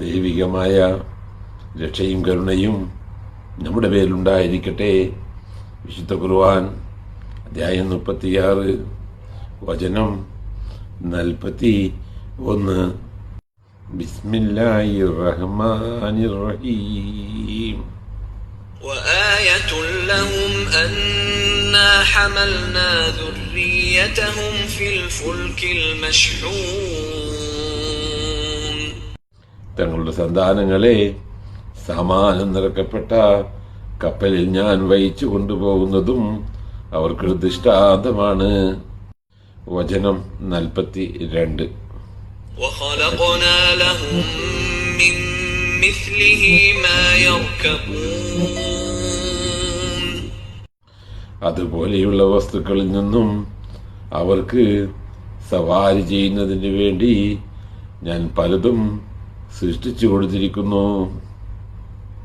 ദൈവികമായ രക്ഷയും കരുണയും നമ്മുടെ പേരിലുണ്ടായിരിക്കട്ടെ വിശുദ്ധ ഖുർആൻ അധ്യായം മുപ്പത്തിയാറ് വചനം നാൽപ്പത്തി ഒന്ന് ബിസ്മില്ലാഹി റഹ്മാനിർ റഹീം وآية لهم أنا حملنا ذريتهم في الفلك المشحون തങ്ങളുടെ സന്താനങ്ങളെ സമാനം നിറക്കപ്പെട്ട കപ്പലിൽ ഞാൻ വഹിച്ചു കൊണ്ടുപോകുന്നതും അവർക്ക് ദൃഷ്ടാന്തമാണ്. വചനം നാൽപ്പത്തി രണ്ട് അതുപോലെയുള്ള വസ്തുക്കളിൽ നിന്നും അവർക്ക് സവാരി ചെയ്യുന്നതിന് വേണ്ടി ഞാൻ പലതും സൃഷ്ടിച്ചു കൊടുത്തിരിക്കുന്നു